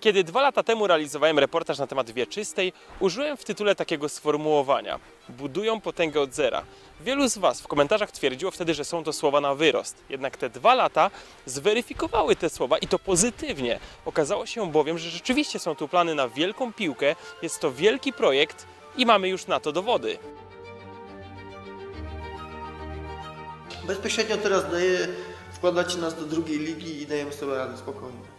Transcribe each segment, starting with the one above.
Kiedy dwa lata temu realizowałem reportaż na temat wieczystej, użyłem w tytule takiego sformułowania: budują potęgę od zera. Wielu z Was w komentarzach twierdziło wtedy, że są to słowa na wyrost. Jednak te dwa lata zweryfikowały te słowa i to pozytywnie. Okazało się bowiem, że rzeczywiście są tu plany na wielką piłkę, jest to wielki projekt i mamy już na to dowody. Bezpośrednio teraz daje, wkładacie nas do drugiej ligi i dajemy sobie radę spokojnie.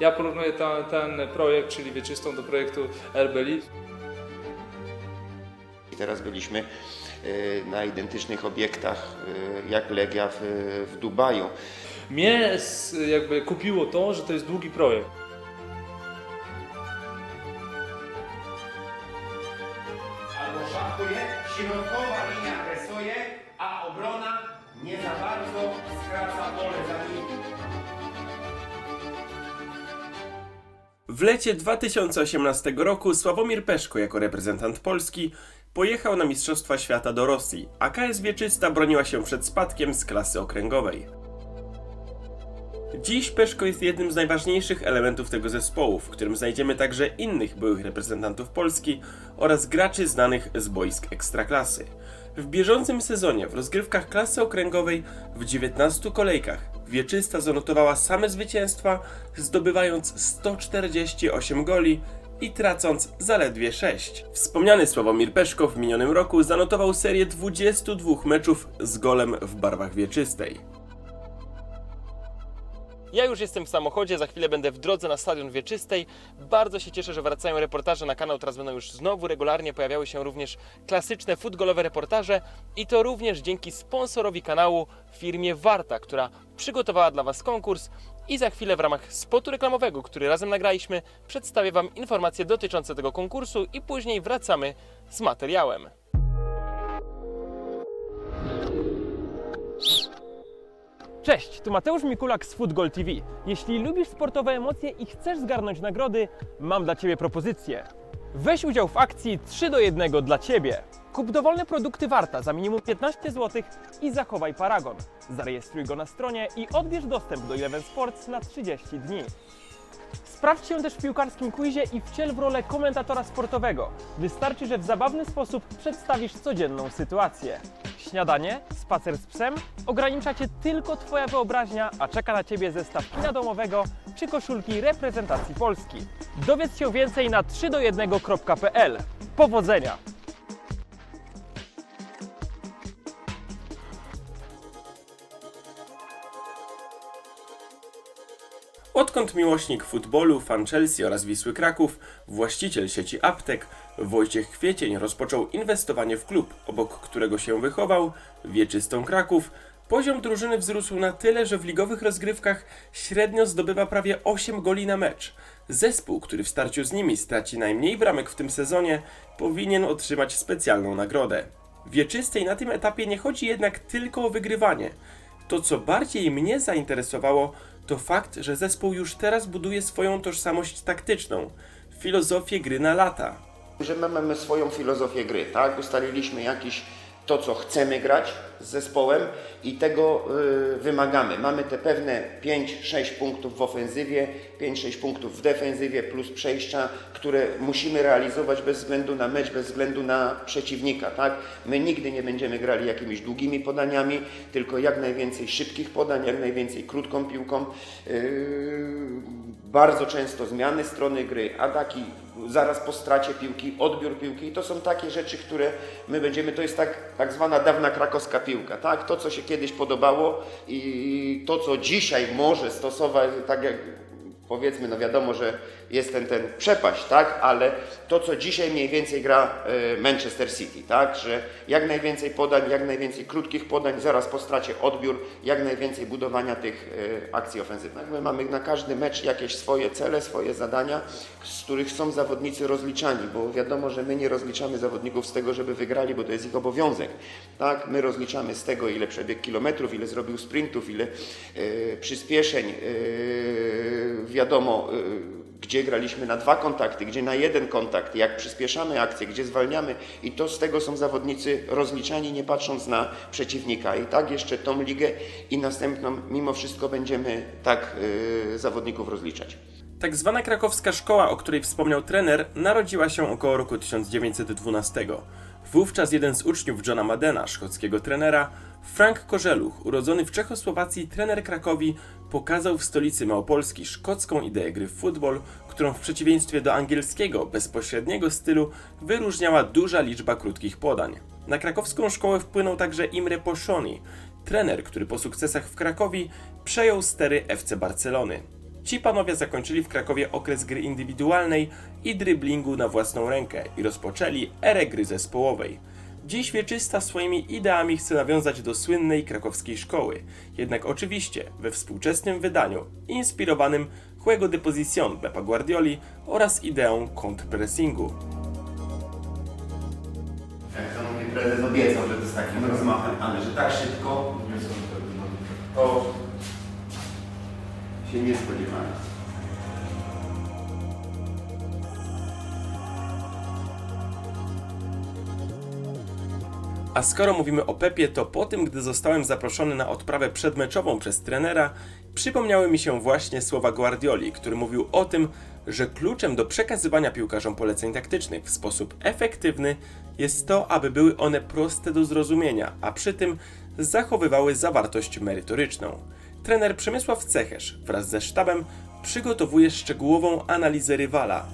Ja porównuję ten, ten projekt, czyli wieczystą do projektu RB League. I Teraz byliśmy e, na identycznych obiektach e, jak Legia w, w Dubaju. Mnie jakby kupiło to, że to jest długi projekt. W lecie 2018 roku Sławomir Peszko jako reprezentant Polski pojechał na Mistrzostwa Świata do Rosji, a KS Wieczysta broniła się przed spadkiem z klasy okręgowej. Dziś Peszko jest jednym z najważniejszych elementów tego zespołu, w którym znajdziemy także innych byłych reprezentantów Polski oraz graczy znanych z boisk ekstraklasy. W bieżącym sezonie w rozgrywkach klasy okręgowej w 19 kolejkach Wieczysta zanotowała same zwycięstwa, zdobywając 148 goli i tracąc zaledwie 6. Wspomniany Sławomir Peszko w minionym roku zanotował serię 22 meczów z golem w barwach wieczystej. Ja już jestem w samochodzie, za chwilę będę w drodze na Stadion Wieczystej. Bardzo się cieszę, że wracają reportaże na kanał, teraz będą już znowu regularnie pojawiały się również klasyczne futbolowe reportaże i to również dzięki sponsorowi kanału firmie Warta, która przygotowała dla Was konkurs i za chwilę w ramach spotu reklamowego, który razem nagraliśmy, przedstawię Wam informacje dotyczące tego konkursu i później wracamy z materiałem. Cześć, tu Mateusz Mikulak z Football TV. Jeśli lubisz sportowe emocje i chcesz zgarnąć nagrody, mam dla Ciebie propozycję. Weź udział w akcji 3 do 1 dla Ciebie. Kup dowolne produkty Warta za minimum 15 zł i zachowaj paragon. Zarejestruj go na stronie i odbierz dostęp do Eleven Sports na 30 dni. Sprawdź się też w piłkarskim quizie i wciel w rolę komentatora sportowego. Wystarczy, że w zabawny sposób przedstawisz codzienną sytuację. Śniadanie, spacer z psem, ogranicza Cię tylko Twoja wyobraźnia, a czeka na Ciebie zestaw kina domowego czy koszulki reprezentacji Polski. Dowiedz się więcej na 3do1.pl. Powodzenia! Odkąd miłośnik futbolu, fan Chelsea oraz Wisły Kraków, właściciel sieci aptek, Wojciech Kwiecień rozpoczął inwestowanie w klub, obok którego się wychował, Wieczystą Kraków, poziom drużyny wzrósł na tyle, że w ligowych rozgrywkach średnio zdobywa prawie 8 goli na mecz. Zespół, który w starciu z nimi straci najmniej bramek w tym sezonie, powinien otrzymać specjalną nagrodę. Wieczystej na tym etapie nie chodzi jednak tylko o wygrywanie. To, co bardziej mnie zainteresowało, to fakt, że zespół już teraz buduje swoją tożsamość taktyczną, filozofię gry na lata. Że my mamy swoją filozofię gry, tak? Ustaliliśmy jakiś to, co chcemy grać z zespołem i tego y, wymagamy. Mamy te pewne 5-6 punktów w ofensywie, 5-6 punktów w defensywie plus przejścia, które musimy realizować bez względu na mecz, bez względu na przeciwnika, tak? My nigdy nie będziemy grali jakimiś długimi podaniami, tylko jak najwięcej szybkich podań, jak najwięcej krótką piłką. Yy, bardzo często zmiany strony gry, ataki zaraz po stracie piłki, odbiór piłki i to są takie rzeczy, które my będziemy, to jest tak, tak zwana dawna krakowska piłka, tak? To, co się kiedyś podobało i to, co dzisiaj może stosować, tak jak powiedzmy, no wiadomo, że jest ten, ten przepaść, tak? Ale to, co dzisiaj mniej więcej gra e, Manchester City, tak? Że jak najwięcej podań, jak najwięcej krótkich podań, zaraz po stracie odbiór, jak najwięcej budowania tych e, akcji ofensywnych. My mamy na każdy mecz jakieś swoje cele, swoje zadania, z których są zawodnicy rozliczani, bo wiadomo, że my nie rozliczamy zawodników z tego, żeby wygrali, bo to jest ich obowiązek, tak? My rozliczamy z tego, ile przebiegł kilometrów, ile zrobił sprintów, ile e, przyspieszeń, e, wiadomo, e, gdzie graliśmy na dwa kontakty, gdzie na jeden kontakt, jak przyspieszamy akcję, gdzie zwalniamy i to z tego są zawodnicy rozliczani, nie patrząc na przeciwnika. I tak jeszcze tą ligę i następną mimo wszystko będziemy tak y, zawodników rozliczać. Tak zwana krakowska szkoła, o której wspomniał trener, narodziła się około roku 1912. Wówczas jeden z uczniów Johna Madena, szkockiego trenera, Frank Korzeluch, urodzony w Czechosłowacji trener Krakowi, pokazał w stolicy Małopolski szkocką ideę gry w futbol, którą w przeciwieństwie do angielskiego, bezpośredniego stylu wyróżniała duża liczba krótkich podań. Na krakowską szkołę wpłynął także Imre Poszoni, trener, który po sukcesach w Krakowie przejął stery FC Barcelony. Ci panowie zakończyli w Krakowie okres gry indywidualnej i dryblingu na własną rękę i rozpoczęli erę gry zespołowej. Dziś wieczysta swoimi ideami chce nawiązać do słynnej krakowskiej szkoły, jednak oczywiście we współczesnym wydaniu, inspirowanym Juego de Pepa Guardioli oraz ideą kontrpressingu. Jak to mówi prezes obiecał, że to z takim rozmachem, ale że tak szybko, to się nie. A skoro mówimy o Pepie, to po tym, gdy zostałem zaproszony na odprawę przedmeczową przez trenera, przypomniały mi się właśnie słowa Guardioli, który mówił o tym, że kluczem do przekazywania piłkarzom poleceń taktycznych w sposób efektywny jest to, aby były one proste do zrozumienia, a przy tym zachowywały zawartość merytoryczną. Trener Przemysław Cechesz wraz ze sztabem przygotowuje szczegółową analizę rywala,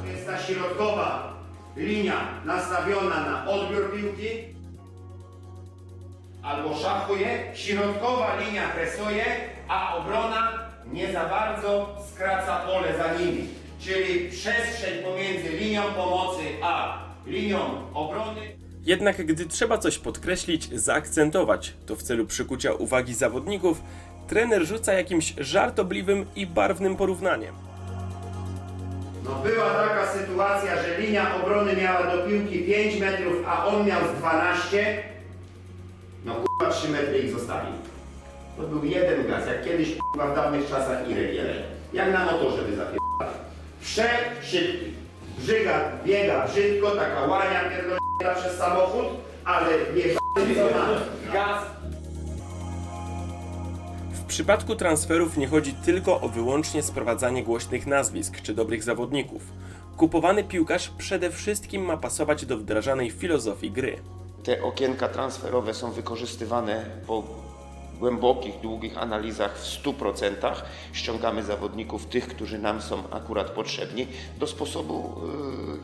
To jest ta środkowa linia nastawiona na odbiór piłki. Albo szachuje, środkowa linia presuje, a obrona nie za bardzo skraca pole za nimi. Czyli przestrzeń pomiędzy linią pomocy a linią obrony. Jednak gdy trzeba coś podkreślić, zaakcentować, to w celu przykucia uwagi zawodników, trener rzuca jakimś żartobliwym i barwnym porównaniem. No była taka sytuacja, że linia obrony miała do piłki 5 metrów, a on miał z 12. No kurwa 3 metry ich zostawił. To był jeden gaz, jak kiedyś kurwa w dawnych czasach Irek Jeleń. Jak na motorze by zapierdalał. Przeszybki. Brzyga biega brzydko, taka łania pierdolona przez samochód, ale nie co ma. Gaz W przypadku transferów nie chodzi tylko o wyłącznie sprowadzanie głośnych nazwisk czy dobrych zawodników. Kupowany piłkarz przede wszystkim ma pasować do wdrażanej filozofii gry. Te okienka transferowe są wykorzystywane po głębokich, długich analizach w 100%. Ściągamy zawodników, tych, którzy nam są akurat potrzebni, do sposobu,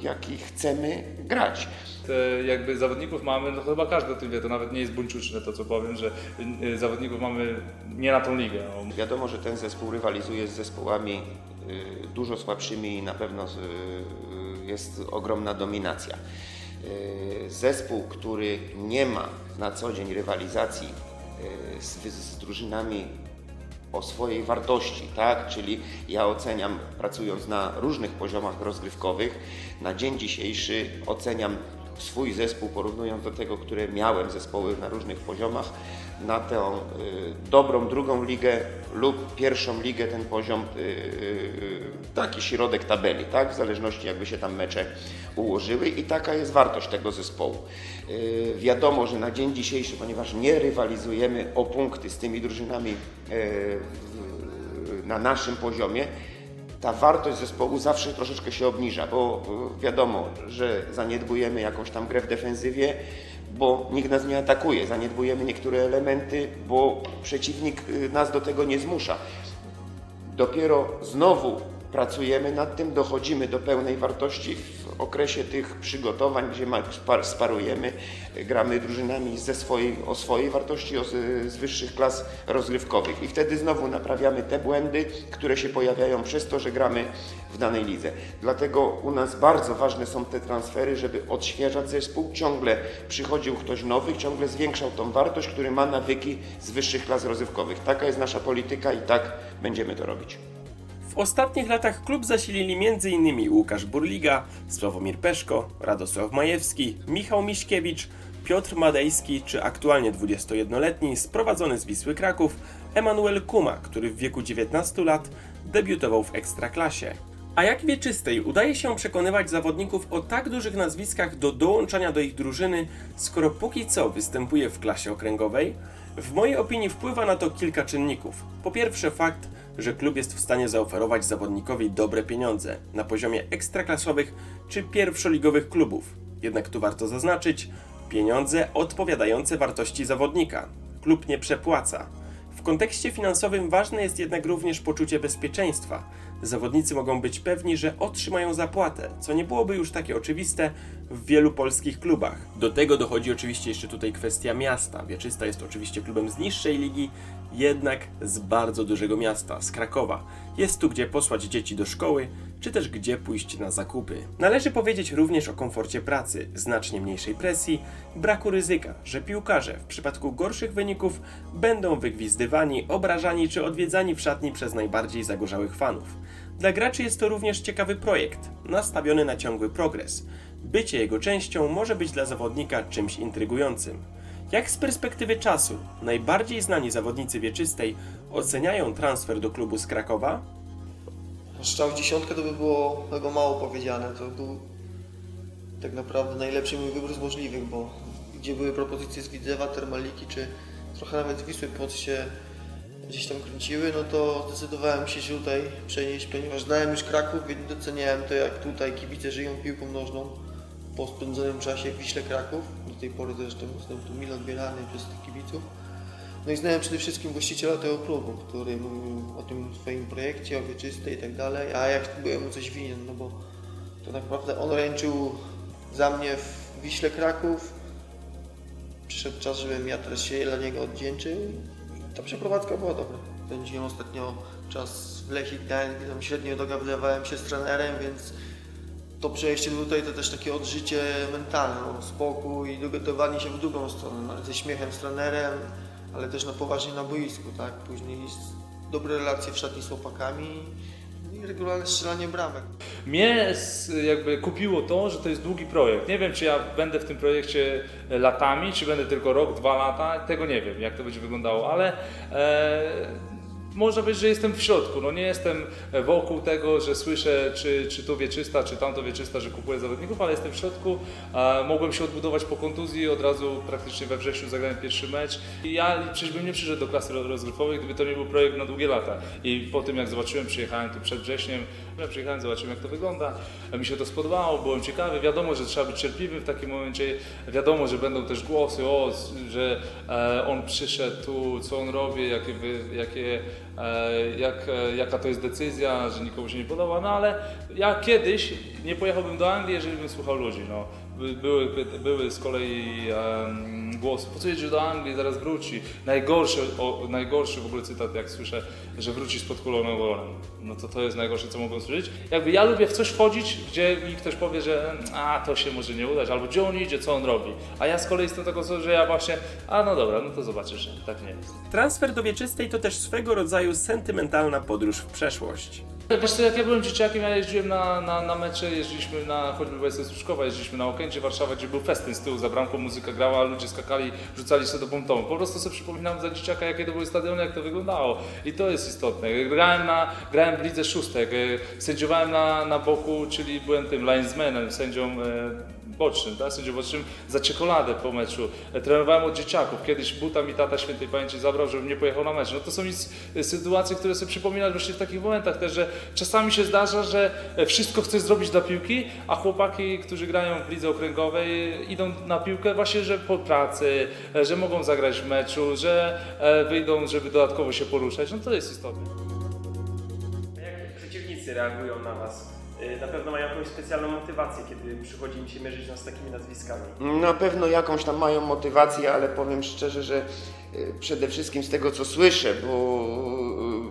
y, jaki chcemy grać. Te jakby zawodników mamy, no chyba każdy o tym wie, to nawet nie jest buńczuczne to co powiem, że y, zawodników mamy nie na tą ligę. No. Wiadomo, że ten zespół rywalizuje z zespołami y, dużo słabszymi i na pewno y, jest ogromna dominacja. Y, Zespół, który nie ma na co dzień rywalizacji y, z, z drużynami o swojej wartości, tak? Czyli ja oceniam, pracując na różnych poziomach rozgrywkowych, na dzień dzisiejszy oceniam swój zespół, porównując do tego, które miałem zespoły na różnych poziomach, na tę y, dobrą drugą ligę lub pierwszą ligę, ten poziom, y, y, taki środek tabeli, tak? W zależności jakby się tam mecze ułożyły i taka jest wartość tego zespołu. Wiadomo, że na dzień dzisiejszy, ponieważ nie rywalizujemy o punkty z tymi drużynami na naszym poziomie, ta wartość zespołu zawsze troszeczkę się obniża, bo wiadomo, że zaniedbujemy jakąś tam grę w defensywie, bo nikt nas nie atakuje, zaniedbujemy niektóre elementy, bo przeciwnik y, nas do tego nie zmusza. Dopiero znowu pracujemy nad tym, dochodzimy do pełnej wartości okresie tych przygotowań, gdzie sparujemy, gramy drużynami ze swojej, o swojej wartości, o, z, wyższych klas rozgrywkowych. I wtedy znowu naprawiamy te błędy, które się pojawiają przez to, że gramy w danej lidze. Dlatego u nas bardzo ważne są te transfery, żeby odświeżać zespół. Ciągle przychodził ktoś nowy, ciągle zwiększał tą wartość, który ma nawyki z wyższych klas rozrywkowych. Taka jest nasza polityka i tak będziemy to robić. W ostatnich latach klub zasilili m.in. Łukasz Burliga, Sławomir Peszko, Radosław Majewski, Michał Miśkiewicz, Piotr Madejski czy aktualnie 21-letni sprowadzony z Wisły Kraków Emanuel Kuma, który w wieku 19 lat debiutował w Ekstraklasie. A jak wieczystej udaje się przekonywać zawodników o tak dużych nazwiskach do dołączania do ich drużyny, skoro póki co występuje w klasie okręgowej? W mojej opinii wpływa na to kilka czynników. Po pierwsze fakt, że klub jest w stanie zaoferować zawodnikowi dobre pieniądze na poziomie ekstraklasowych czy pierwszoligowych klubów. Jednak tu warto zaznaczyć, pieniądze odpowiadające wartości zawodnika. Klub nie przepłaca. W kontekście finansowym ważne jest jednak również poczucie bezpieczeństwa. Zawodnicy mogą być pewni, że otrzymają zapłatę, co nie byłoby już takie oczywiste w wielu polskich klubach. Do tego dochodzi oczywiście jeszcze tutaj kwestia miasta. Wieczysta jest oczywiście klubem z niższej ligi, jednak z bardzo dużego miasta, z Krakowa. Jest tu gdzie posłać dzieci do szkoły, czy też gdzie pójść na zakupy. Należy powiedzieć również o komforcie pracy, znacznie mniejszej presji, braku ryzyka, że piłkarze w przypadku gorszych wyników będą wygwizdywani, obrażani czy odwiedzani w szatni przez najbardziej zagorzałych fanów. Dla graczy jest to również ciekawy projekt, nastawiony na ciągły progres. Bycie jego częścią może być dla zawodnika czymś intrygującym. Jak z perspektywy czasu najbardziej znani zawodnicy wieczystej oceniają transfer do klubu z Krakowa? Strzał dziesiątkę to by było tego mało powiedziane. To był tak naprawdę najlepszy mój wybór z możliwych, bo gdzie były propozycje z Widzewa, Termaliki, czy trochę nawet Wisły Płoc się gdzieś tam kręciły, no to zdecydowałem się się tutaj przenieść, ponieważ znałem już Kraków, więc doceniałem to, jak tutaj kibice żyją piłką nożną po spędzonym czasie w Wiśle Kraków. Do tej pory zresztą jestem tu mile odbierany przez tych kibiców. No i znałem przede wszystkim właściciela tego klubu, który mówił o tym swoim projekcie, o wieczystej i tak dalej, a jak byłem mu coś winien, no bo to tak naprawdę on ręczył za mnie w Wiśle Kraków. Przyszedł czas, żebym ja teraz się dla niego oddzięczył. Ta przeprowadzka była dobra. Spędziłem ostatnio czas w Lechii Gdańsk, gdzie tam średnio dogadywałem się z trenerem, więc to przejście tutaj to też takie odżycie mentalne, no, spokój, dogadywanie się w drugą stronę, no, ze śmiechem z trenerem, ale też na poważnie na boisku, tak? Później dobre relacje w szatni z chłopakami i regularne strzelanie bramek. Mnie jakby kupiło to, że to jest długi projekt. Nie wiem, czy ja będę w tym projekcie e, latami, czy będę tylko rok, dwa lata, tego nie wiem, jak to będzie wyglądało, ale e, można być, że jestem w środku. No nie jestem wokół tego, że słyszę, czy, czy to wieczysta, czy tamto wieczysta, że kupuje zawodników, ale jestem w środku. E, mogłem się odbudować po kontuzji, od razu praktycznie we wrześniu zagrałem pierwszy mecz. I ja przecież bym nie przyszedł do klasy ro- rozgrywkowej, gdyby to nie był projekt na długie lata. I po tym jak zobaczyłem, przyjechałem tu przed wrześniem, ja przyjechałem, zobaczyłem jak to wygląda. Mi się to spodobało, byłem ciekawy. Wiadomo, że trzeba być cierpliwym w takim momencie. Wiadomo, że będą też głosy, o, że e, on przyszedł tu, co on robi, jakie, jakie, e, jak, e, jaka to jest decyzja, że nikomu się nie podoba. No ale ja kiedyś nie pojechałbym do Anglii, jeżeli bym słuchał ludzi. No. By- Były, były z kolei em, głosy, po co jedzie do Anglii, zaraz wróci. Najgorszy, o, najgorszy w ogóle cytat, jak słyszę, że wróci z podkuloną golem. No to to jest najgorsze, co mogą słyszeć. Jakby ja lubię w coś wchodzić, gdzie mi ktoś powie, że a, to się może nie udać, albo gdzie on idzie, co on robi. A ja z kolei jestem taką osobą, że ja właśnie, a no dobra, no to zobaczysz, że tak nie jest. Transfer do wieczystej to też swego rodzaju sentymentalna podróż w przeszłość. Wiesz co, jak ja byłem dzieciakiem, ja jeździłem na, na, na mecze, jeździliśmy na, choćby z Pruszkowa, jeździliśmy na Okęcie Warszawa, gdzie był festyn z tyłu, za bramką muzyka grała, ludzie skakali, rzucali się do pomponu. Po prostu sobie przypominam za dzieciaka, jakie to były stadiony, jak to wyglądało. I to jest istotne. Grałem, na, grałem w lidze szóstek, e, sędziowałem na, na boku, czyli byłem tym linesmanem, sędzią e, bocznym, tak? sędzią bocznym za czekoladę po meczu. Trenowałem od dzieciaków. Kiedyś buta mi tata świętej pamięci zabrał, żebym nie pojechał na mecz. No to są e, sytuacje, które sobie przypominać właśnie w takich momentach też, że czasami się zdarza, że e, wszystko chcesz zrobić dla piłki, a chłopaki, którzy grają w lidze okręgowej idą na piłkę właśnie, że po pracy, e, że mogą zagrać w meczu, że wyjdą, żeby dodatkowo się poruszać. No to jest istotne. Jak przeciwnicy reagują na Was? Y, Na pewno mają jakąś specjalną motywację, kiedy przychodzi im się mierzyć no, z takimi nazwiskami. Na pewno jakąś tam mają motywację, ale powiem szczerze, że y, przede wszystkim z tego co słyszę, bo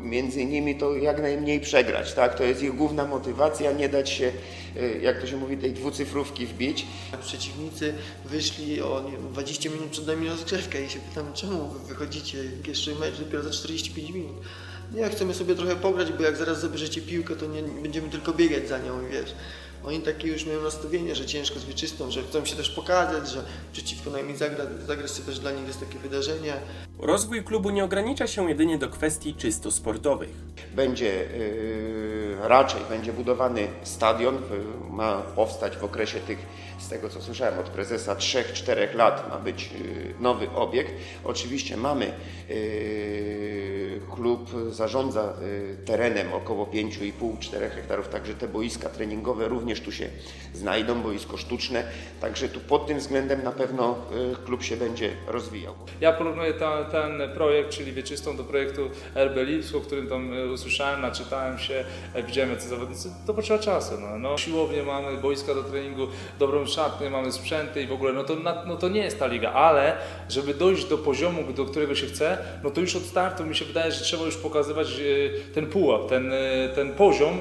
y, między nimi to jak najmniej przegrać, tak? To jest ich główna motywacja, nie dać się, jak to się mówi, tej dwucyfrówki wbić. Przeciwnicy wyszli o nie wiem, 20 minut przed nami na rozgrzewkę i się pytam, czemu wy wychodzicie, jeszcze mecz dopiero za 45 minut. Nie, chcemy sobie trochę pograć, bo jak zaraz zabierzecie piłkę, to nie, będziemy tylko biegać za nią, wiesz. Oni takie już mają nastawienie, że ciężko z wieczystą, że chcą się też pokazać, że przeciwko nami zagrać, zagrać to też dla nich jest takie wydarzenie. Rozwój klubu nie ogranicza się jedynie do kwestii czysto sportowych. Będzie y, raczej będzie budowany stadion, ma powstać w okresie tych, z tego co słyszałem od prezesa, 3-4 lat ma być e, nowy obiekt. Oczywiście mamy e, klub zarządza e, terenem około 5,5-4 hektarów, także te boiska treningowe również tu się znajdą, boisko sztuczne, także tu pod tym względem na pewno klub się będzie rozwijał. Ja porównuję ta, ten projekt, czyli wieczystą do projektu RB Lips, o którym tam usłyszałem, naczytałem się, widziałem jacy zawodnicy, to potrzeba czasu. No. No, siłownie mamy, boiska do treningu, dobrą szatnię, mamy sprzęty i w ogóle, no to, no to nie jest ta liga, ale żeby dojść do poziomu, do którego się chce, no to już od startu mi się wydaje, że trzeba już pokazywać e, ten pułap, ten, e, ten poziom,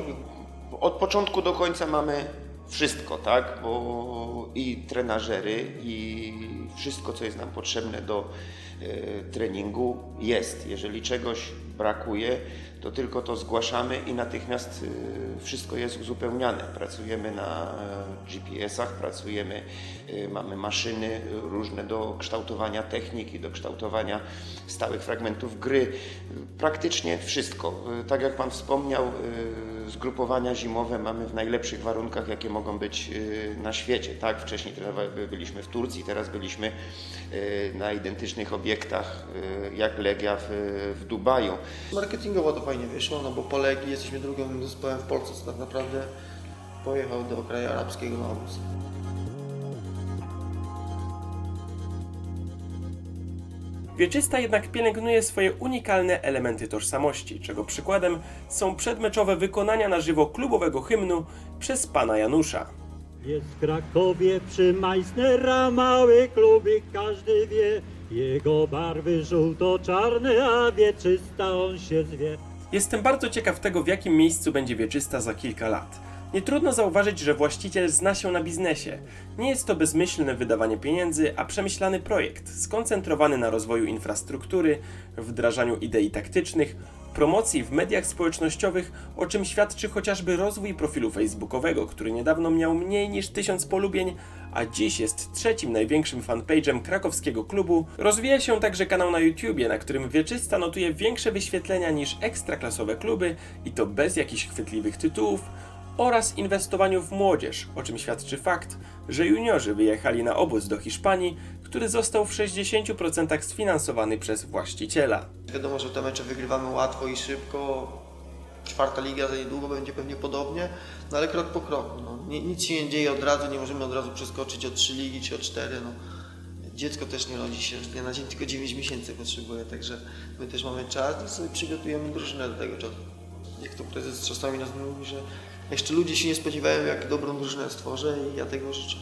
Od początku do końca mamy wszystko, tak? Bo i trenażery, i wszystko, co jest nam potrzebne do e, treningu, jest. Jeżeli czegoś brakuje, to tylko to zgłaszamy i natychmiast e, wszystko jest uzupełniane. Pracujemy na e, GPS-ach, pracujemy, mamy maszyny różne do kształtowania techniki, do kształtowania stałych fragmentów gry. Praktycznie wszystko. Tak jak Pan wspomniał, zgrupowania zimowe mamy w najlepszych warunkach, jakie mogą być e, na świecie. Tak, wcześniej byliśmy w Turcji, teraz byliśmy e, na identycznych obiektach e, jak Legia w, w Dubaju. Marketingowo to fajnie wyszło, no bo po Legii jesteśmy drugim zespołem w Polsce, co tak naprawdę pojechał do kraju arabskiego na obóz. Wieczysta jednak pielęgnuje swoje unikalne elementy tożsamości, czego przykładem są przedmeczowe wykonania na żywo klubowego hymnu przez pana Janusza. Jest w Krakowie przy Meissnera mały klubik, każdy wie. Jego barwy żółto-czarne, a wieczysta on się zwie. Jestem bardzo ciekaw tego, w jakim miejscu będzie wieczysta za kilka lat. Nie trudno zauważyć, że właściciel zna się na biznesie. Nie jest to bezmyślne wydawanie pieniędzy, a przemyślany projekt, skoncentrowany na rozwoju infrastruktury, wdrażaniu idei taktycznych, promocji w mediach społecznościowych, o czym świadczy chociażby rozwój profilu facebookowego, który niedawno miał mniej niż tysiąc polubień, a dziś jest trzecim największym fanpage'em krakowskiego klubu. Rozwija się także kanał na YouTubie, na którym wieczysta notuje większe wyświetlenia niż ekstraklasowe kluby i to bez jakichś chwytliwych tytułów, oraz inwestowaniu w młodzież, o czym świadczy fakt, że juniorzy wyjechali na obóz do Hiszpanii, który został w 60% sfinansowany przez właściciela. Wiadomo, że te mecze wygrywamy łatwo i szybko. Czwarta liga za niedługo będzie pewnie podobnie, no ale krok po kroku. No. Ni- Nic się nie dzieje od razu, nie możemy od razu przeskoczyć o trzy ligi czy o cztery. No. Dziecko też nie rodzi się z dnia na dzień, tylko 9 miesięcy potrzebuje, także my też mamy czas i sobie przygotujemy drużynę do tego czasu. Jak to prezes czasami nas mówi, że jeszcze ludzie się nie spodziewają, jak dobrą drużynę stworzę i ja tego życzę.